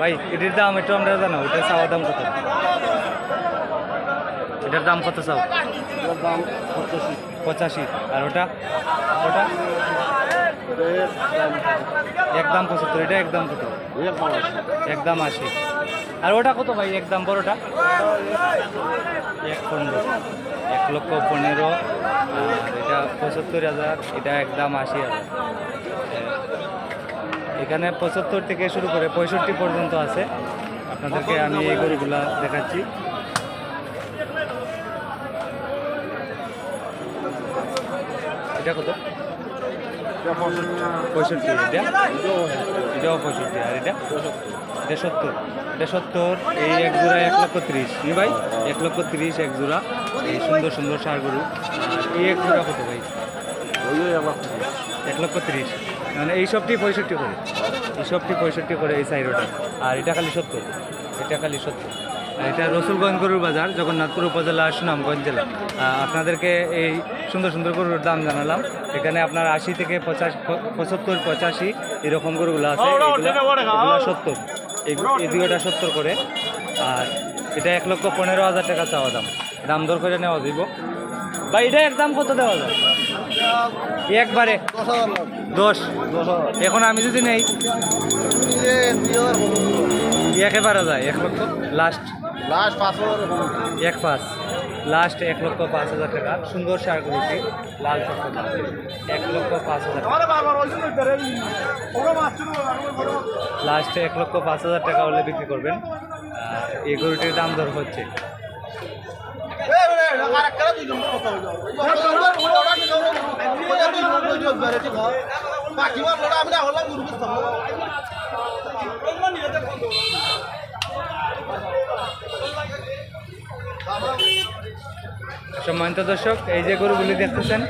ভাই এটির দাম একটু আমরা জানো ওটার চাওয়া দাম কত? এটার দাম কত চাও? দাম পঁচাশি। পঁচাশি। আর ওটা? ওটা? একদম পঁচাত্তর এটা একদম কত? একদম আশি। আর ওটা কত ভাই একদম বড়টা? এক পনেরো। এক লক্ষ পনেরো এটা পঁচাত্তর হাজার এটা একদম আশি হাজার। এখানে পঁচাত্তর থেকে শুরু করে পঁয়ষট্টি পর্যন্ত আছে। আপনাদেরকে আমি এই গরুগুলা দেখাচ্ছি। এটা কত? পঁয়ষট্টি, এটা? এটাও পঁয়ষট্টি, আর এটা? এটা সত্তর এই এক জোড়া এক লক্ষ তিরিশ। নি ভাই? এক লক্ষ তিরিশ এক জোড়া। এই সুন্দর সুন্দর সার গরু। এই এক জোড়া কত ভাই? এক লক্ষ তিরিশ। মানে এই সবটি পঁয়ষট্টি করে। এই সবটি পঁয়ষট্টি করে এই সাইডটা আর এটা খালি সত্তর। এটা খালি সত্তর। আর এটা রসুলগঞ্জ গরুর বাজার জগন্নাথপুর উপজেলা সুনামগঞ্জ জেলা। আপনাদেরকে এই সুন্দর সুন্দর গরুর দাম জানালাম। এখানে আপনার আশি থেকে পঁচাশ পঁচাত্তর পঁচাশি এরকম গরুগুলো আছে। এগুলো সত্তর। এই দুইটা সত্তর করে। আর এটা এক লক্ষ পনেরো হাজার টাকা চাওয়া দাম। দাম দর করে নেওয়া দিব বা এটা একদম কত দেওয়া যায়? একবারে দশ। এখন আমি যদি নেই, একেবারে যায়, এক লক্ষ লাস্ট লাস্ট পাঁচ এক পাঁচ। লাস্ট এক লক্ষ পাঁচ হাজার টাকা। সুন্দর সার করেছি, লাল এক লক্ষ পাঁচ হাজার লাস্ট এক লক্ষ পাঁচ হাজার টাকা হলে বিক্রি করবেন। এই গরুটির দাম দর হচ্ছে। সম্মানিত দর্শক, এই যে গরুগুলি দেখতেছেন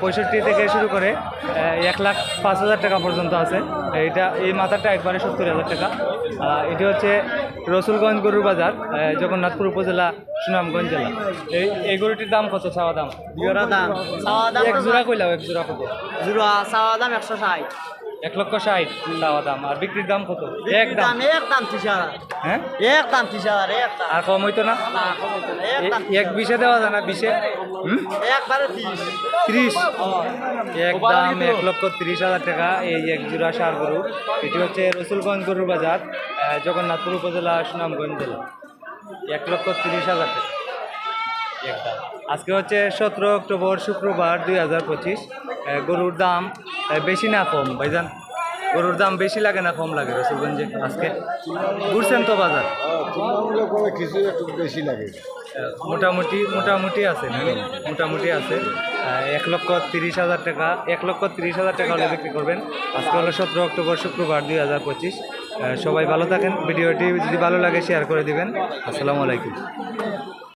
পঁয়ষট্টি থেকে শুরু করে এক লাখ পাঁচ হাজার টাকা পর্যন্ত আছে। এইটা এই মাথাটা একবারে সত্তর হাজার টাকা। এটি হচ্ছে রসুলগঞ্জ গরুর বাজার জগন্নাথপুর উপজেলা সুনামগঞ্জ জেলা। এই এই গরুটির দাম কত? চাওয়া দাম? জোড়া দাম। চাওয়া দাম এক জোড়া কইলাও এক জোড়া কত? জোড়া চাওয়া দাম একশো ষাট। এক লক্ষ ষাট চাওয়া দাম। আর বিক্রির দাম কত? এক দাম। দাম এক দাম ত্রিশ হাজার। হ্যাঁ? এক দাম ত্রিশ হাজার এক আর কম হইতো না? এক এক বিশে দেওয়া যায় না বিশে? একবারে ত্রিশ। ত্রিশ? একদম এক লক্ষ ত্রিশ হাজার টাকা এই এক জোড়া সার গরু। এটি হচ্ছে রসুলগঞ্জ গরুর বাজার। জগন্নাথপুর উপজেলা সুনামগঞ্জ জেলা। এক লক্ষ তিরিশ হাজার টাকা। আজকে হচ্ছে সতেরো অক্টোবর শুক্রবার দুই হাজার পঁচিশ। গরুর দাম বেশি না কম, ভাইজান? গরুর দাম বেশি লাগে না কম লাগে রসুলগঞ্জে আজকে? ঘুরছেন তো বাজার? একটু বেশি লাগে মোটামুটি মোটামুটি আছে মোটামুটি আছে। এক লক্ষ তিরিশ হাজার টাকা, এক লক্ষ তিরিশ হাজার টাকা হলে বিক্রি করবেন। আজকে হলো সতেরো অক্টোবর শুক্রবার দুই হাজার পঁচিশ। সবাই ভালো থাকেন। ভিডিওটি যদি ভালো লাগে শেয়ার করে দিবেন। আসসালামু আলাইকুম।